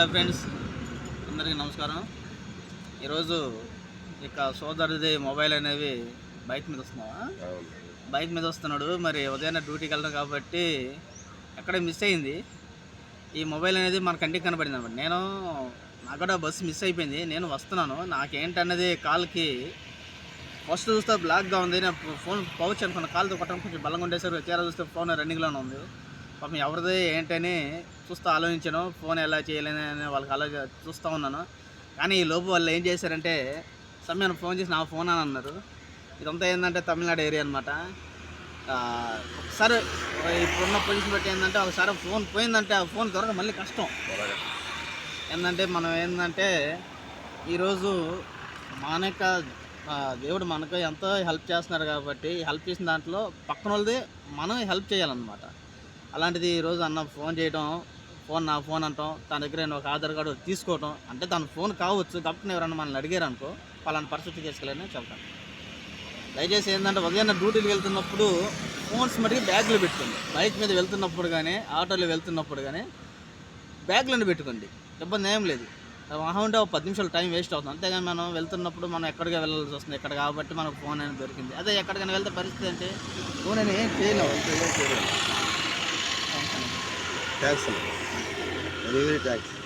Hello friends అందరికీ నమస్కారం. ఈరోజు ఇక సోదరుది మొబైల్ అనేవి బైక్ మీద వస్తున్నావా? బైక్ మీద వస్తున్నాడు. మరి ఉదయాన్నే డ్యూటీకి వెళ్ళడం కాబట్టి ఎక్కడ మిస్ అయింది. ఈ మొబైల్ అనేది మన కంటికి కనబడింది అనమాట. నేను నాకు కూడా బస్సు మిస్ అయిపోయింది. నేను వస్తున్నాను. నాకేంటన్నది కాల్కి ఫస్ట్ చూస్తే బ్లాక్గా ఉంది. నేను ఫోన్ పౌచ్ అనుకున్న కాల్తో కొట్టడం కొంచెం బలంగా ఉండేసరికి తీరా చూస్తే ఫోన్ రన్నింగ్లోనే ఉంది. పాపం ఎవరిది ఏంటని చూస్తూ ఆలోచించాను ఫోన్ ఎలా చేయాలని అని వాళ్ళకి ఆలోచన చూస్తూ ఉన్నాను. కానీ ఈ లోపు వాళ్ళు ఏం చేశారంటే సమయాన్ని ఫోన్ చేసి నా ఫోన్ అని అన్నారు. ఇదంతా ఏంటంటే తమిళనాడు ఏరియా అనమాట ఒకసారి ఇప్పుడున్న పొజిషన్ బట్టి ఏంటంటే ఒకసారి ఫోన్ పోయిందంటే ఆ ఫోన్ దొరకడం మళ్ళీ కష్టం. ఏంటంటే మనం ఏంటంటే ఈరోజు మానక దేవుడు మనకు ఎంతో హెల్ప్ చేస్తున్నారు కాబట్టి హెల్ప్ చేసిన దాంట్లో పక్కన వాళ్ళది మనం హెల్ప్ చేయాలన్నమాట. అలాంటిది ఈరోజు అన్న ఫోన్ చేయడం ఫోన్ నా ఫోన్ అంటాం. తన దగ్గర నేను ఒక ఆధార్ కార్డు తీసుకోవటం. అంటే తన ఫోన్ కావచ్చు కాబట్టి ఎవరన్నా మనల్ని అడిగారు అనుకో పలానా పరిస్థితి చేసుకోలేని చెప్తాను. దయచేసి ఏంటంటే ఉదయాన్నే డ్యూటీకి వెళ్తున్నప్పుడు ఫోన్స్ మటుకు బ్యాగ్లో పెట్టుకోండి. బైక్ మీద వెళ్తున్నప్పుడు కానీ ఆటోలో వెళ్తున్నప్పుడు కానీ బ్యాగ్లను పెట్టుకోండి. ఇబ్బంది ఏం లేదు. మహా ఉంటే ఒక పది నిమిషాలు టైం వేస్ట్ అవుతుంది. అంతేగాని మనం వెళ్తున్నప్పుడు మనం ఎక్కడికి వెళ్ళాల్సి వస్తుంది. ఎక్కడ కాబట్టి మనకు ఫోన్ అనేది దొరికింది. అదే ఎక్కడికైనా వెళ్తే పరిస్థితి అంటే ఫోన్ అనేది ఏం చేయలేము tax. Delivery tax.